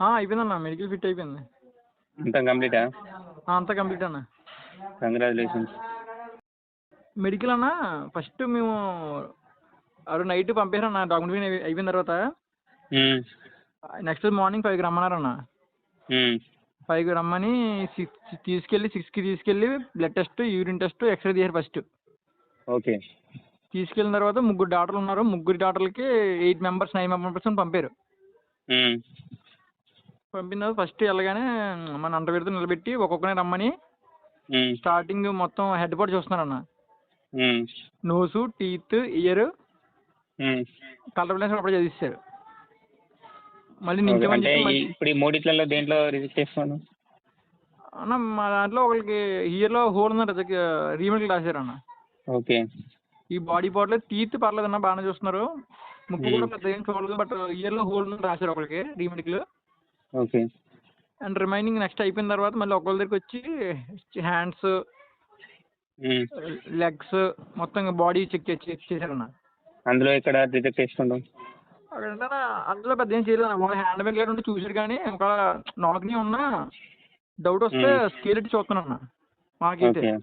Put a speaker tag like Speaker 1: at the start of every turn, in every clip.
Speaker 1: ఆ, అయిపోయిందన్న medical fit అయిపోయింది.
Speaker 2: అంతా కంప్లీటా?
Speaker 1: అంతా కంప్లీట్ అన్న.
Speaker 2: కంగ్రాచులేషన్స్
Speaker 1: మెడికల్ అన్న ఫస్ట్ మేము రోజు నైట్ పంపారన్న డాక్యుమెంట్ అయిపోయిన తర్వాత. నెక్స్ట్ మార్నింగ్ ఫైవ్కి రమ్మన్నారన్న. ఫైవ్కి రమ్మని సిక్స్ తీసుకెళ్ళి సిక్స్కి తీసుకెళ్ళి blood test urine test X ray తీశారు ఫస్ట్
Speaker 2: ఓకే.
Speaker 1: తీసుకెళ్ళిన తర్వాత ముగ్గురు డాక్టర్లు ఉన్నారు. ముగ్గురు డాక్టర్లకి ఎయిట్ మెంబర్స్ నైన్ మెంబర్స్ పంపారు. పంపిన తర్వాత ఫస్ట్ వెళ్ళగానే మన అంటవేడితో నిలబెట్టి ఒక్కొక్కనే రమ్మని స్టార్టింగ్ మొత్తం head part చూస్తున్నారన్న. Nose teeth ear colour blindness అప్పుడు చదివిస్తారు మళ్ళీ
Speaker 2: అంటే ఇప్పుడు ఈ మూడిట్లలో దేంట్లో రిజిస్టర్ చేస్తాను?
Speaker 1: అన్న మా దాంట్లో ఒకరికి ఇయర్లో హోల్ ఉందంట రీమెడికల్ రాశారు అన్న
Speaker 2: ఓకే.
Speaker 1: ఈ బాడీ పార్ట్లో టీత్ పర్లేదన్న బాగానే చూస్తున్నారు. ముక్కు కూడా పెద్ద ఏం చూడలేదు బట్ ఇయర్లో హోల్ రాశారు ఒకరికి remedical
Speaker 2: okay.
Speaker 1: And remaining next అయిపోయిన తర్వాత మళ్ళీ ఒకళ్ళ దగ్గరికి వచ్చి హ్యాండ్స్ లెగ్స్ మొత్తం బాడీ చెక్ చెక్ చేశారన్న.
Speaker 2: అందులో ఇక్కడ డిటెక్ట్ చేసుకుంటాం?
Speaker 1: అక్కడ అందులో పెద్ద ఏం చేయలేదు అన్న హ్యాండ్ బ్యాగ్ లేకుంటే చూసారు కానీ ఒక నాకుని ఉన్నా డౌట్ వస్తే. స్కేల్ చూస్తున్నాను అన్న మాకైతే.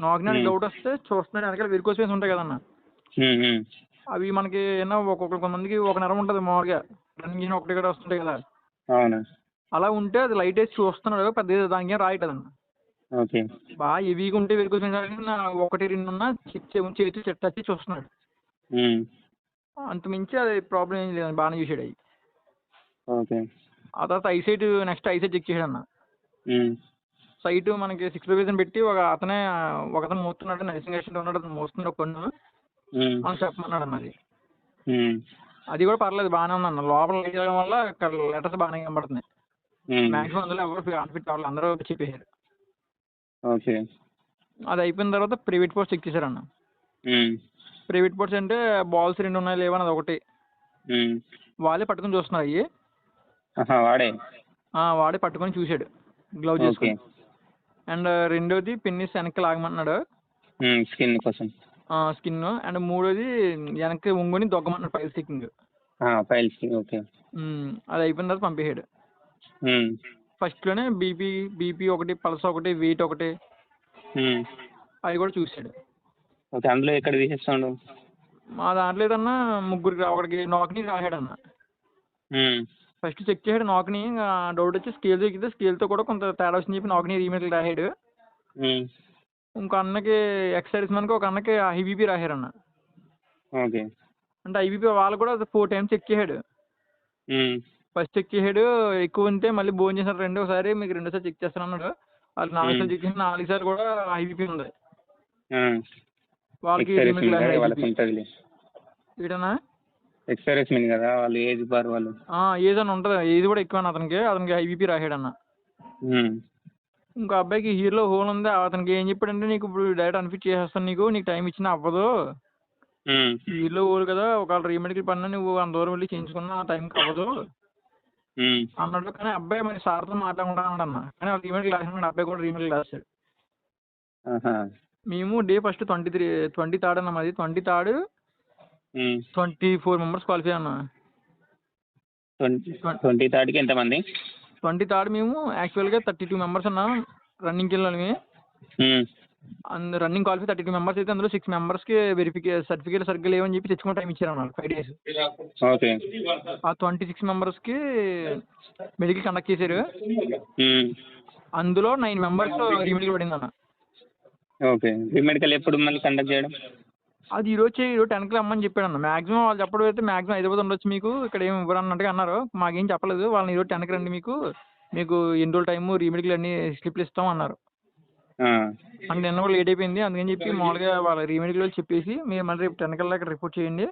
Speaker 1: నాకుని
Speaker 2: Hmm.
Speaker 1: డౌట్ వస్తే చూస్తున్నాడు. వెనకాల వెరికోస్ వేసి ఉంటాయి కదన్న. అవి మనకి ఏమో ఒక్కొక్క కొంతమందికి ఒక నరం ఉంటుంది మామూలుగా. రన్నింగ్ ఒకటి కూడా వస్తుంటాయి కదా.
Speaker 2: అవునా.
Speaker 1: అలా ఉంటే అది లైట్ వేసి చూస్తున్నాడు పెద్ద దానికి ఏం రాయట్లేదన్న
Speaker 2: ఓకే.
Speaker 1: బాగా హెవీగా ఉంటే నా ఒకటి రెండు ఉన్నా చేసి చెట్టు వచ్చి చూస్తున్నాడు. అంత మించి అది ప్రాబ్లం ఏం లేదు బాగానే చూసాడు అవి
Speaker 2: ఓకే.
Speaker 1: ఆ తర్వాత ఐసైట్ నెక్స్ట్ ఐసైట్ చెక్ చేశాడు అన్న సైట్ మనకి సిక్స్ రూపీస్ పెట్టి ఒక అతనే ఒక అతను మోస్తున్నాడు నర్సింగ్ అసిస్టెంట్ ఉన్నాడు అతను మోస్తున్నాడు కొన్ను. అని చెప్పమన్నాడు అన్న అది కూడా పర్లేదు బాగానే ఉందన్న. లోపల లైట్ చేయడం వల్ల ఇక్కడ లెటర్స్ బాగానే కనబడుతున్నాయి. మ్యాక్సిమం అందులో ఎవరు అన్ఫిట్ అవ్వాలి అందరూ చెప్పేశారు.
Speaker 2: ఓకే.
Speaker 1: అది అయిపోయిన తర్వాత ప్రైవేట్ పోస్ట్ చెక్ చేశారన్న. ప్రైవేట్ పోస్ట్ అంటే బాల్స్ రెండు ఉన్నాయి లేవని అది ఒకటి. వాళ్ళే పట్టుకొని చూస్తున్నారు
Speaker 2: ఆహా, వాడే?
Speaker 1: వాడే పట్టుకొని చూశాడు. గ్లౌజ్ చేసుకొని. అండ్ రెండోది పెన్నిస్ వెనక్కి లాగమన్నాడు
Speaker 2: స్కిన్ కోసం.
Speaker 1: స్కిన్ అండ్ మూడోది వెనక్కి ఒంగుని దొగ్గమన్నాడు పైల్ స్టిక్కింగ్
Speaker 2: ఫైల్స్ ఓకే
Speaker 1: అది అయిపోయిన తర్వాత పంపేసాడు ఫస్ట్లోనే బీపీ బీపీ ఒకటి పల్స్ ఒకటి వెయిట్ ఒకటి. అవి కూడా చూశాడు.
Speaker 2: ఓకే అందులో ఎక్కడ తీసేస్తాడు?
Speaker 1: మా దాంట్లో ఏదన్నా ముగ్గురికి ఒకటికి నాకుని రాశాడు అన్న ఫస్ట్ చెక్ చేశాడు నాకుని డౌట్ వచ్చి స్కేల్ చెక్కితే స్కేల్తో కూడా కొంత తేడా వచ్చింది చెప్పి నాకుని రీమేక్ రాశాడు. ఇంకో అన్నకి ఎక్సైజ్ మనకి ఒక అన్నకి ఐబీపీ రాశారు అన్న
Speaker 2: ఓకే
Speaker 1: అంటే ఐబీపీ వాళ్ళు కూడా ఫోర్ టైమ్స్ చెక్ చేశాడు. ఫస్ట్ చెక్ చేసాడు ఎక్కువ ఉంటే మళ్ళీ భోజనం చేశారు రెండోసారి మీకు రెండోసారి చెక్ చేస్తాను అన్నాడు. వాళ్ళు నాలుగు సార్లు చెక్ చేసి నాలుగు సార్లు కూడా ఐబీపీ ఉంది. వాళ్ళకి వీడనా
Speaker 2: ఎక్స్పైరీస్ మీన్ కదా వాళ్ళు ఏజ్ బార్ వాళ్ళు.
Speaker 1: ఏజ్ అని ఉంటుంది. ఏజ్ కూడా ఎక్కువ అతనికి అతనికి ఐబీపీ రాశాడు అన్న ఇంకో అబ్బాయికి హీరోలో హోల్ ఉంది అతనికి ఏం చెప్పాడంటే నీకు ఇప్పుడు డైరెక్ట్ అన్ఫిట్ చేసేస్తాను నీకు నీకు టైం ఇచ్చినా అవ్వదు. హీరోలో హోల్ కదా ఒకవేళ రీమెడికల్ పని నువ్వు అంత దూరం వెళ్ళి చేయించుకున్నా ఆ టైంకి అవ్వదు. అన్నాడు. కానీ అబ్బాయి మరి సార్తో మాట్లాడుకుంటాను అన్న కానీ వాళ్ళు రీమెడికల్ రాసిన అబ్బాయి కూడా రీమెడికల్ రాశాడు మేము day first twenty three twenty third అన్న మాది twenty third twenty four members qualify అన్న.
Speaker 2: ట్వంటీ థర్డ్కి ఎంతమంది?
Speaker 1: ట్వంటీ థర్డ్ మేము యాక్చువల్గా థర్టీ టూ మెంబర్స్ ఉన్నాం రన్నింగ్కి వెళ్ళాలి అందు running qualify thirty two members అయితే అందులో సిక్స్ మెంబర్స్కి వెరిఫికే సర్టిఫికేట్ సరిగ్గా లేవని చెప్పి తెచ్చుకునే టైం ఇచ్చారు అన్నారు ఫైవ్ డేస్
Speaker 2: ఓకే.
Speaker 1: ఆ ట్వంటీ సిక్స్ మెంబర్స్కి మెడికల్ కండక్ట్ చేశారు. అందులో నైన్ మెంబర్స్ రీమెడికల్ పడింది అన్న.
Speaker 2: ఓకే. ఎప్పుడు మళ్ళీ కండక్ట్ చేయడం?
Speaker 1: అది ఈ రోజు ఈరోజు టెన్కి రమ్మని చెప్పాడు అన్న. మాక్సిమం వాళ్ళు చెప్పడం అయితే మాక్సిమం హైదరాబాద్ ఉండొచ్చు మీకు. ఇక్కడ ఏమి ఇవ్వరు అన్నట్టుగా అన్నారు. మాకేం చెప్పలేదు. వాళ్ళని ఈరోజు టెన్కి రండి మీకు. మీకు ఎన్ని రోజులు టైము రీమెడికల్ అన్ని స్లిప్లు ఇస్తాం అన్నారు. అంటే నిన్న కూడా లేట్ అయిపోయింది. అందుకని చెప్పి మామూలుగా వాళ్ళ రీమెడికల్ వాళ్ళు చెప్పేసి మీరు మళ్ళీ రేపు టెన్ కల్లా ఇక్కడ రిపోర్ట్ చేయండి.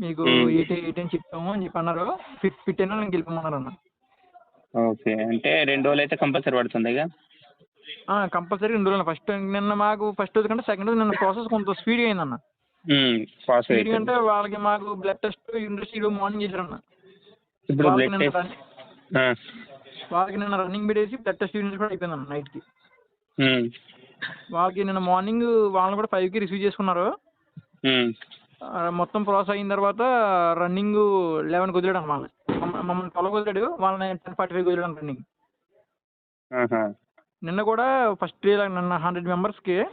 Speaker 1: మీకు. ఎయిట్ ఎయిట్ అని చెప్తాము అని చెప్పి అన్నారు. ఫిఫ్ ఫిట్ అయినా నేను గెలిపమన్నారు అన్న.
Speaker 2: ఓకే. అంటే రెండు రోజులు అయితే కంపల్సరీ పడుతుంది ఇక?
Speaker 1: కంపల్సరీ రెండు రోజులు. ఫస్ట్ నిన్న మాకు ఫస్ట్ రోజు కంటే సెకండ్ రోజు నిన్న ప్రాసెస్ కొంత స్పీడ్ అయింది అన్న స్పీడ్ అంటే వాళ్ళకి మాకు బ్లడ్ టెస్ట్ యూనివర్సిటీ మార్నింగ్ చేశారన్న.
Speaker 2: ఇప్పుడు
Speaker 1: వాళ్ళకి
Speaker 2: బ్లడ్
Speaker 1: నిన్న
Speaker 2: టెస్ట్
Speaker 1: రన్- వాళ్ళకి నిన్న రన్నింగ్ పెట్టేసి బ్లడ్ టెస్ట్ యూనిట్ కూడా అయిపోయింది అన్న నైట్కి వాళ్ళకి నిన్న మార్నింగ్ వాళ్ళని కూడా ఫైవ్కి రిసీవ్ చేసుకున్నారు. మొత్తం ప్రాసెస్ అయిన తర్వాత రన్నింగ్ లెవెన్కి వదిలాడు అన్నమాట మమ్మ- మమ్మల్ని ట్వెల్వ్కి వదిలాడు. వాళ్ళని టెన్ ఫార్టీ ఫైవ్కి వదిలాడు రన్నింగ్. నిన్న కూడా ఫస్ట్ నిన్న హండ్రెడ్ మెంబర్స్కి.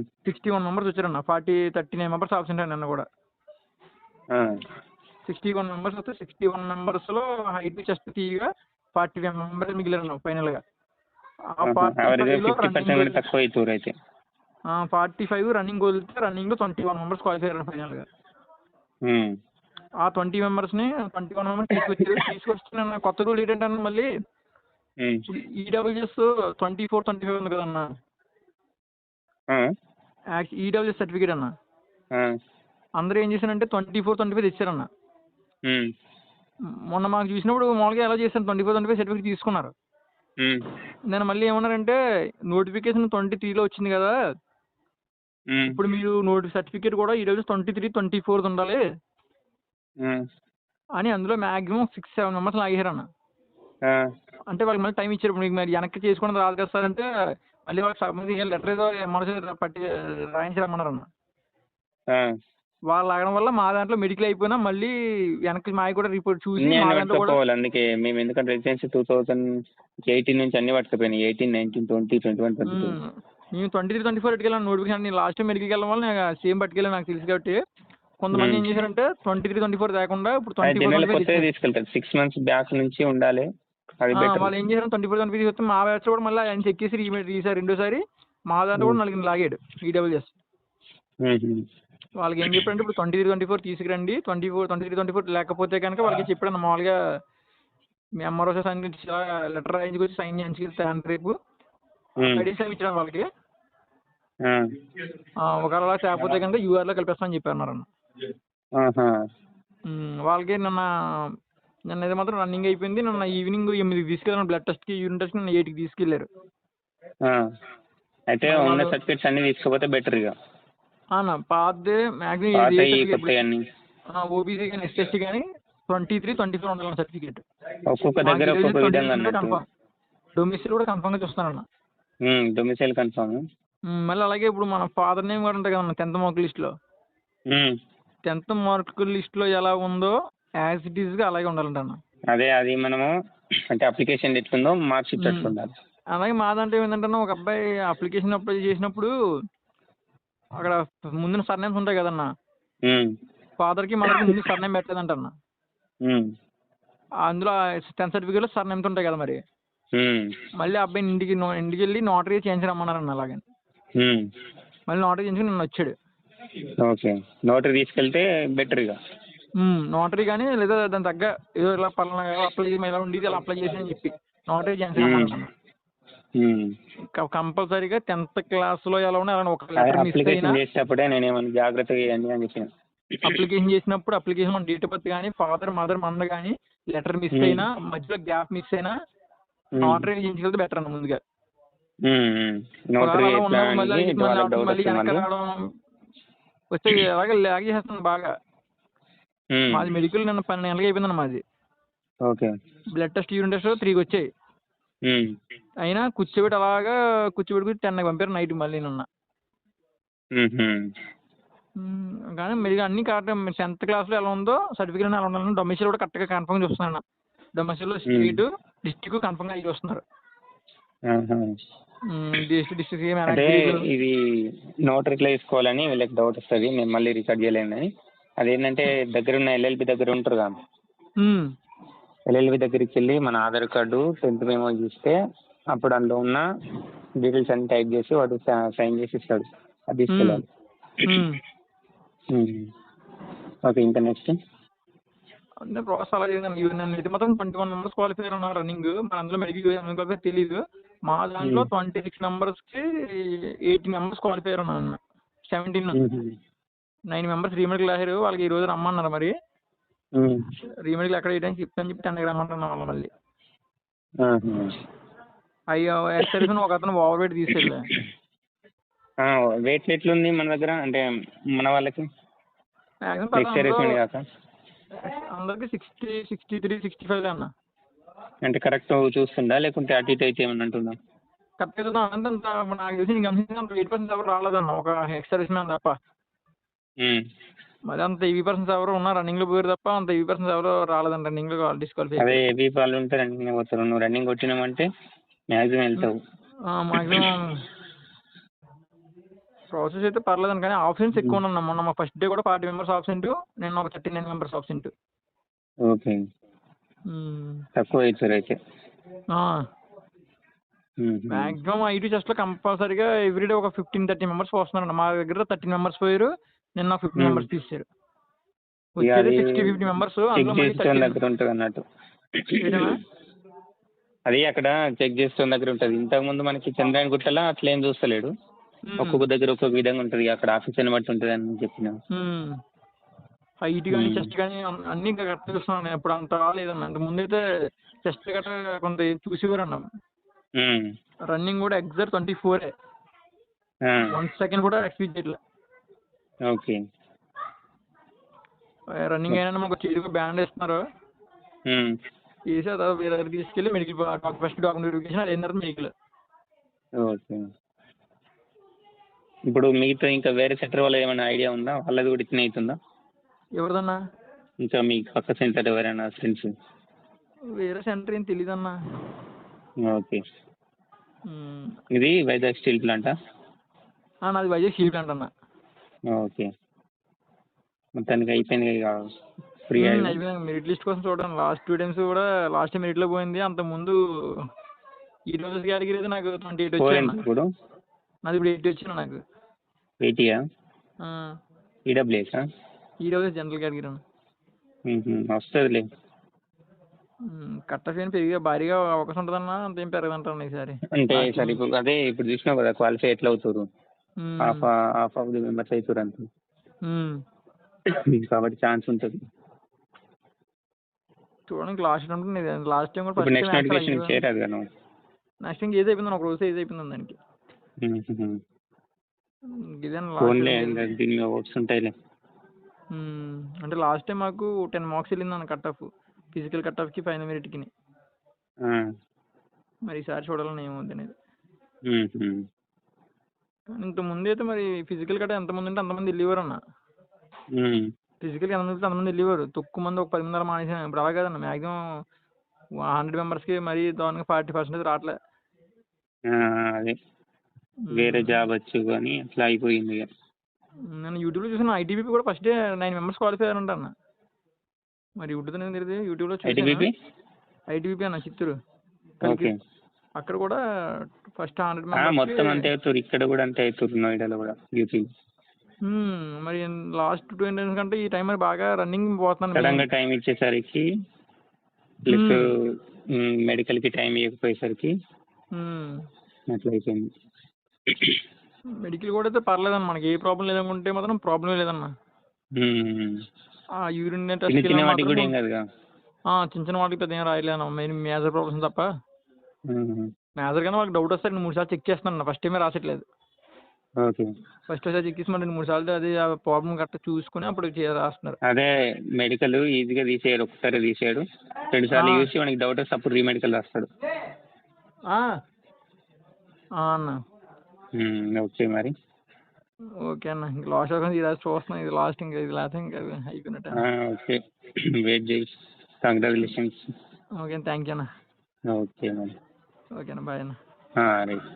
Speaker 1: Sixty one members వచ్చారన్న. Forty thirty nine members absent నిన్న కూడా. సిక్స్టీ వన్ మెంబర్స్ వస్తే సిక్స్టీ వన్ మెంబర్స్లో హైట్ చెస్ట్ తీయగా ఫార్టీ ఫైవ్ మెంబర్స్ మిగిలారు ఫైనల్గా
Speaker 2: తక్కువ అవుతారు అయితే
Speaker 1: ఫార్టీ ఫైవ్ రన్నింగ్ వదిలితే రన్నింగ్లో ట్వంటీ వన్ మెంబర్స్ క్వాలిఫై అయ్యారు ఫైనల్గా. ఆ ట్వంటీ మెంబర్స్ని ట్వంటీ వన్ మెంబర్స్ తీసుకొచ్చారు తీసుకొచ్చి నిన్న కొత్త రూల్ ఏంటంటే మళ్ళీ. EWS twenty four twenty five ఉంది కదన్న. ఈడబ్ల్యూఎస్ సర్టిఫికేట్ అన్న. అందరూ ఏం చేశారంటే ట్వంటీ ఫోర్ ట్వంటీ ఫైవ్ తెచ్చారన్న. మొన్న మాకు చూసినప్పుడు మామూలుగా ఎలా చేశాను twenty four twenty five certificate తీసుకున్నారు. నేను మళ్ళీ ఏమన్నారంటే నోటిఫికేషన్ ట్వంటీ త్రీలో వచ్చింది కదా. ఇప్పుడు మీరు నోటి సర్టిఫికేట్ కూడా ఈడబ్ల్యూఎస్ ట్వంటీ త్రీ ట్వంటీ ఫోర్ది ఉండాలి. అని అందులో మ్యాక్సిమం సిక్స్ సెవెన్ మెంబర్స్ లాగేశారన్న. అంటే వాళ్ళకి మళ్ళీ టైం ఇచ్చారు మీకు మరి వెనక్కి చేసుకోవడం రాదు కదా సార్ అంటే మళ్ళీ వాళ్ళకి సంబంధించి లెటర్ ఏదో మనసు పట్టి రాయించరమ్మన్నారన్న
Speaker 2: ఆ.
Speaker 1: వాళ్ళు లాగడం వల్ల మా దాంట్లో మెడికల్ అయిపోయినా మళ్ళీ వెనక్కి మావి కూడా రిపోర్ట్ చూసి
Speaker 2: అన్ని
Speaker 1: మా
Speaker 2: అన్ని
Speaker 1: దాంట్లో కూడా
Speaker 2: పట్టుకోవాలి అందుకే మేము ఎందుకంటే రెసిడెన్సీ టూ థౌసండ్ ఎయిటీన్ నుంచి అన్ని పట్టుకుపోయినాయి eighteen nineteen twenty twenty one twenty two.
Speaker 1: నేను ట్వంటీ త్రీ ట్వంటీ ఫోర్ పట్టుకెళ్ళాను నోటిఫికేషన్ నేను లాస్ట్ టైం మెడికల్కి వెళ్ళడం వల్ల నేను సేమ్ పట్టుకెళ్ళాను నాకు తెలుసు కాబట్టి. కొంతమంది ఏం. చేశారంటే ట్వంటీ త్రీ ట్వంటీ ఫోర్ తేకుండా ఇప్పుడు ట్వంటీ ఫోర్
Speaker 2: తీసుకెళ్తారు. సిక్స్ మంత్స్ బ్యాక్ నుంచి ఉండాలి.
Speaker 1: వాళ్ళు ఏం చేశారు? ట్వంటీ ఫోర్ ట్వంటీ ఫైవ్ మా బ్యాచ్ కూడా మళ్ళీ ఆయన చెక్ చేసి రీమేట్ తీసారు రెండోసారి. మా దాంట్లో కూడా నలుగురిని లాగాడు ఈడబ్ల్యూఎస్ వాళ్ళకి ఏం చెప్పారంటే ఇప్పుడు ట్వంటీ త్రీ ట్వంటీ ఫోర్ తీసుకురండి. Twenty four twenty three twenty four లేకపోతే కనుక వాళ్ళకి చెప్పాడు మామూలుగా మీ ఎంఆర్ఓ సైన్ లెటర్ రాయించుకొచ్చి సైన్ చేయించుకెళ్తాను రేపు. ఐడీస్ అవి ఇచ్చాడు వాళ్ళకి. ఒకవేళ అలా లేకపోతే కనుక యూఆర్లో కలిపేస్తామని చెప్పారు మ్మ్. వాళ్ళకి నిన్న నిన్న ఇది మాత్రం రన్నింగ్ అయిపోయింది. నిన్న ఈవినింగ్ ఎనిమిదికి తీసుకెళ్ళాను బ్లడ్ టెస్ట్కి యూరిన్ టెస్ట్కి నిన్న ఎయిట్కి తీసుకెళ్ళారు.
Speaker 2: అయితే ఉన్న సర్టిఫికేట్స్ అన్ని తీసుకుపోతే బెటర్ ఇక
Speaker 1: అన్న పాతదే మ్యాక్సిమం ఓబీసీ కానీ ఎస్ఎస్టీ కానీ ట్వంటీ త్రీ ట్వంటీ ఫోర్ ఉండాలి సర్టిఫికేట్
Speaker 2: ఒక్కొక్క దగ్గర ఒక్కొక్క విధంగా అన్నట్టు.
Speaker 1: డొమిసిల్ కూడా కన్ఫర్మ్గా చూస్తానన్న.
Speaker 2: Domicile confirm.
Speaker 1: మళ్ళీ అలాగే ఇప్పుడు మన ఫాదర్ నేమ్ కూడా ఉంటుంది కదన్న టెన్త్ మార్క్ లిస్ట్లో టెన్త్ మార్క్ లిస్ట్లో ఎలా ఉందో యాజ్ ఇట్ ఈస్గా అలాగే ఉండాలంట అన్న
Speaker 2: అదే అది మనము అంటే అప్లికేషన్ ఎట్లుందో మార్క్ షీట్
Speaker 1: అలాగే మా దాంట్లో ఏమైందంటే ఒక అబ్బాయి అప్లికేషన్ అప్లై చేసినప్పుడు అక్కడ ముందున సర్నేమ్స్ ఉంటాయి కదన్న. ఫాదర్కి మదర్కి ముందు సర్నేమ్ పెట్టలేదంట అన్న అందులో టెన్త్ సర్టిఫికేట్లో సర్నేమ్స్ ఉంటాయి కదా మరి. మళ్ళీ ఆ అబ్బాయిని ఇంటికి ఇంటికి వెళ్ళి నోటరీ చేయించరమ్మన్నారన్న అలాగే.
Speaker 2: ఉమ్.
Speaker 1: మళ్ళీ నోటరీ చేయించుకుని నిన్న వచ్చాడు.
Speaker 2: ఓకే. నోటరీ తీసుకెళ్తే బెటర్ ఇక.
Speaker 1: నోటరీ కానీ లేదా దాని తగ్గ ఏదో ఇలా పలానా అప్లై ఇలా ఉండేది ఇలా అప్లై చేసి అని చెప్పి నోటరీ
Speaker 2: ఉమ్.
Speaker 1: కంపల్సరీగా టెన్త్ క్లాస్లో ఎలా ఉన్నా అలా ఒక లెటర్ మిస్ అయినా
Speaker 2: అప్లికేషన్ చేసేటప్పుడే నేనేమన్నా జాగ్రత్తగా చేయండి అని చెప్పాను.
Speaker 1: అప్లికేషన్ చేసినప్పుడు అప్లికేషన్ మన డేట్ ఆఫ్ బర్త్ కానీ ఫాదర్ మదర్ మంద కానీ లెటర్ మిస్. అయినా మధ్యలో గ్యాప్ మిస్ అయినా. నోటరీ చేయించుకెళ్తే బెటర్ అన్న ముందుగా. మళ్ళీ మళ్ళీ రావడం వచ్చే అలాగే లాగ్ చేస్తుంది బాగా. మాది మెడికల్ నిన్న పన్నెండు గంటలకు అయిపోయిందన్న మాది.
Speaker 2: Okay.
Speaker 1: Blood test urine test త్రీకి వచ్చాయి అయినా కూర్చోబెట్టి అలాగా కూర్చోబెట్టి టెన్కి పంపారు నైట్ మళ్ళీ నిన్న. కానీ మీరు అన్ని కరెక్ట్ టెన్త్ క్లాస్లో ఎలా ఉందో సర్టిఫికేట్ ఎలా ఉండాలని డొమిసిల్ కూడా కరెక్ట్గా కన్ఫర్మ్ చూస్తున్నాను డొమిసిల్లో స్టేట్ డిస్టిక్ కన్ఫర్మ్గా డిస్టిక్ ఏం
Speaker 2: అంటే ఇది ఎట్లా తీసుకోవాలని వీళ్ళకి డౌట్ వస్తుంది నేను మళ్ళీ రికార్డ్ చేయలేను అదేంటంటే దగ్గర ఉన్న ఎల్ఎల్బి దగ్గర ఉంటారు కదా. ఎల్ఎల్బి దగ్గరికి వెళ్ళి మన ఆధార్ కార్డు టెన్త్ మేమో ఇస్తే అప్పుడు అందులో ఉన్న డీటెయిల్స్ అన్ని టైప్ చేసి వాడు సైన్ చేసి ఇస్తాడు. అది తీసుకెళ్ళాలి. ఓకే ఇంకా నెక్స్ట్.
Speaker 1: అంటే ప్రాసెస్ అలా చేయండి మాత్రం ట్వంటీ వన్ మెంబర్స్ క్వాలిఫై ఉన్నారు రన్నింగ్ మన అందులో మెడికల్ తెలియదు మా దాంట్లో ట్వంటీ సిక్స్ మెంబర్స్కి ఎయిటీన్ మెంబర్స్ క్వాలిఫై ఉన్నారు సెవెంటీన్ నైన్ మెంబర్స్ రీమెడికల్ అయ్యారు వాళ్ళకి ఈ రోజు రమ్మన్నారు మరి. రీమెడికల్ ఎక్కడ వేయడానికి చెప్తాను చెప్పి టెన్కి రమ్మంటున్నాం వాళ్ళు మళ్ళీ. అయ్యో ఎక్సర్వీస్ ఒక అతను ఓవర్ వెయిట్ తీసుకెళ్ళి
Speaker 2: వెయిట్ ఎట్లుంది మన దగ్గర? అంటే మన వాళ్ళకి?
Speaker 1: అందరికి sixty sixty three sixty five అన్న.
Speaker 2: అంటే కరెక్ట్ చూస్తుందా? లేకుంటే అటు ఇటు అయితే ఏమన్నా అంటుందా?
Speaker 1: అంత నాకు తెలిసి పర్సెంట్ ఎవరు రాలేదన్న. ఒక ఎక్స్ సర్వీస్ మ్యాన్ తప్ప. మరి అంత ఈవీ పర్సన్స్ ఎవరు ఉన్నారు? రన్నింగ్లో పోయారు తప్ప అంత ఈవీ పర్సన్స్ ఎవరు రాలేదండి రన్నింగ్లో డిస్క్వాలిఫై
Speaker 2: అదే ఏబీ వాళ్ళు ఉంటే రన్నింగ్ పోతారు. నువ్వు రన్నింగ్ కొట్టినామంటే మ్యాక్సిమం వెళ్తావు.
Speaker 1: మాక్సిమం ప్రాసెస్ అయితే పర్లేదండి కానీ ఆప్షన్స్ ఎక్కువ ఉన్నాయి. మొన్న మా ఫస్ట్ డే కూడా ఫార్టీ మెంబర్స్ ఆబ్సెంట్ నేను ఒక thirty nine members absent
Speaker 2: okay తక్కువ అయితే. ఉమ్.
Speaker 1: మాక్సిమం ఐటీ చెస్ట్లో కంపల్సరీగా ఎవ్రీడే ఒక ఫిఫ్టీన్ థర్టీ మెంబర్స్ వస్తున్నారండి మా దగ్గర థర్టీన్ మెంబర్స్ పోయారు. నిన్న
Speaker 2: Hmm.
Speaker 1: మెంబర్స్ తీసారు వచ్చేది సిక్స్టీ ఫిఫ్టీ మెంబర్స్
Speaker 2: చెక్ చేస్తున్న దగ్గర ఉంటుంది అన్నట్టు? అది అక్కడ చెక్ చేస్తున్న దగ్గర ఉంటుంది. ఇంతకుముందు మనకి చంద్రాయణ గుట్టలో అట్లా ఏం చూస్తలేడు. ఒక్కొక్క దగ్గర ఒక్కొక్క విధంగా ఉంటుంది. అక్కడ ఆఫీసర్ని బట్టి ఉంటుంది అని చెప్పిన.
Speaker 1: హైట్ కానీ. చెస్ట్ కానీ అన్- అన్ని ఇంకా కరెక్ట్ చూస్తున్నాను ఇప్పుడు అంత రాలేదన్న. అంటే ముందైతే చెస్ట్ గట్రా కొంత చూసేవారు అన్న. రన్నింగ్ కూడా ఎగ్జాక్ట్ ట్వంటీ ఫోరే వన్ సెకండ్ కూడా ఎక్స్పీడ్ చేయట్లే
Speaker 2: ఓకే.
Speaker 1: రన్నింగ్ అయినా మనకు చేతికి బ్యాండ్ ఇస్తున్నారు ఆ తర్వాత వేరే దగ్గరికి తీసుకెళ్ళి మెడికల్ ఫస్ట్ డాక్యుమెంట్ వెరిఫికేషన్ అది అయిన తర్వాత మెడికల్
Speaker 2: ఓకే. ఇప్పుడు మిగతా ఇంకా వేరే సెంటర్ వాళ్ళ ఏమైనా ఐడియా ఉందా? వాళ్ళది కూడా ఇట్నే అవుతుందా?
Speaker 1: ఎవరిదన్నా?
Speaker 2: ఇంకా మీ పక్క సెంటర్ ఎవరైనా ఫ్రెండ్స్
Speaker 1: వేరే సెంటర్ ఏం తెలియదన్నా
Speaker 2: ఓకే. ఇది వైజాగ్ స్టీల్ ప్లాంటా
Speaker 1: నాది వైజాగ్ స్టీల్ ప్లాంట్ అన్న.
Speaker 2: ఓకే. మొత్తానికి అయిపోయింది ఇక ఫ్రీ
Speaker 1: అయిపోయింది. మెరిట్ లిస్ట్ కోసం చూడండి. లాస్ట్ టూ టైమ్స్ కూడా లాస్ట్ మెరిట్లో పోయింది. అంత ముందు ఈ రోజు కేటగిరీ అయితే నాకు ట్వంటీ ఎయిట్ వచ్చాయి
Speaker 2: ఇప్పుడు?
Speaker 1: నాది ఇప్పుడు ఎయిట్ వచ్చిన నాకు.
Speaker 2: ఎయిటీయా ఈడబ్ల్యూఎసా
Speaker 1: ఈ రోజు జనరల్ కేటగిరీ అన్న.
Speaker 2: వస్తుందిలే.
Speaker 1: కట్ ఆఫ్ ఏం పెరిగా భారీగా అవకాశం ఉంటుందన్నా అంత ఏం పెరగదంటాను ఈసారి.
Speaker 2: అంటే సరే ఇప్పుడు అదే ఇప్పుడు చూసినావు కదా క్వాలిఫై ఎట్లా అవుతారు? Half half of the members అవుతారు అంతే. కాబట్టి ఛాన్స్ ఉంటుంది.
Speaker 1: చూడండి లాస్ట్ ఉంటుంది లాస్ట్ టైం కూడా ఫస్ట్
Speaker 2: నెక్స్ట్ నోటిఫికేషన్ చేయరాదు కదా
Speaker 1: నెక్స్ట్ ఇంక ఏజ్ అయిపోయింది? ఒక రోజు ఏజ్ అయిపోయింది దానికి?
Speaker 2: దీని ఓట్స్ ఉంటాయిలే.
Speaker 1: అంటే లాస్ట్ టైం మాకు టెన్ మార్క్స్ వెళ్ళింది అన్న కట్ ఆఫ్ ఫిజికల్ కట్ ఆఫ్కి ఫైనల్ మెరిట్కి. మరి ఈసారి చూడాలని ఏమవుతుంది అనేది
Speaker 2: మ్మ్.
Speaker 1: కానీ ఇంత ముందు అయితే మరి ఫిజికల్ కట్ ఎంతమంది ఉంటే అంతమంది వెళ్ళేవారు అన్న
Speaker 2: మ్మ్.
Speaker 1: ఫిజికల్గా ఎంతమంది ఉంటే అంతమంది వెళ్ళేవారు. తక్కువ మంది ఒక పది మంది అలా మానేసాను ఇప్పుడు అలా కాదన్న. మ్యాక్సిమం హండ్రెడ్ మెంబర్స్కి మరీ దానికి ఫార్టీ పర్సెంటేజ్ రావట్లే.
Speaker 2: అదే. వేరే జాబ్ వచ్చు కానీ అట్లా అయిపోయింది
Speaker 1: నేను యూట్యూబ్లో చూసిన ఐటీబీపీ కూడా first day nine members qualify అయ్యారంట అన్న మరి యూట్యూబ్ తెలియదు. యూట్యూబ్లో
Speaker 2: ఐటీబీపీ
Speaker 1: ఐటీబీపీ అన్న చిత్తూరు.
Speaker 2: ఓకే.
Speaker 1: అక్కడ కూడా ఫస్ట్ హండ్రెడ్ మెంబర్స్
Speaker 2: మొత్తం అంతే అవుతారు. ఇక్కడ కూడా అంతే అవుతారు నోయిడాలో కూడా యూపీ.
Speaker 1: మరి లాస్ట్ టూ ఇంటర్వ్యూస్ కంటే ఈ టైం మరి బాగా రన్నింగ్ పోతున్నాను
Speaker 2: సడన్గా టైం ఇచ్చేసరికి ప్లస్ మెడికల్కి టైం ఇవ్వకపోయేసరికి అట్లా అయిపోయింది
Speaker 1: మెడికల్ కూడా అయితే పర్లేదన్న మనకి ఏ ప్రాబ్లం లేదనుకుంటే మాత్రం ప్రాబ్లం లేదన్న. ఆ యూరిన్
Speaker 2: చిన్న
Speaker 1: టెస్ట్
Speaker 2: చిన్న
Speaker 1: చిన్న చిన్న వాటికి పెద్ద ఏం రాయలేను మెయిన్ మేజర్ ప్రాబ్లమ్స్ తప్ప.
Speaker 2: మ్మ్.
Speaker 1: మేజర్ గానే వాళ్ళకి డౌట్ వస్తే రెండు మూడు సార్లు చెక్ చేస్తున్నాను ఫస్ట్ టైమే రాసట్లేదు.
Speaker 2: ఓకే.
Speaker 1: ఫస్ట్ ఒకసారి చెక్ చేసి రెండు మూడు సార్లు అది ఆ ప్రాబ్లం కరెక్ట్ చూసుకుని అప్పుడు రాస్తున్నారు.
Speaker 2: అదే మెడికల్ ఈజీగా తీసేయడు ఒకసారి తీసేయడు. రెండు సార్లు. చూసి మనకి డౌట్ వస్తే అప్పుడు రీమెడికల్ రాస్తాడు.
Speaker 1: అన్న.
Speaker 2: ఓకే మరి.
Speaker 1: ఓకే అన్న. ఇంక లాస్ట్ అవకాశం ఇది చూస్తున్నాం. ఇది లాస్ట్ ఇంకా ఇది లేకపోతే ఇంకా అయిపోయినట్టు
Speaker 2: ఓకే. వెయిట్ చేయి. కంగ్రాచులేషన్స్
Speaker 1: ఓకే థ్యాంక్ యూ అన్న.
Speaker 2: ఓకే మరి.
Speaker 1: ఓకే అన్న బాయ్ అన్న
Speaker 2: రైట్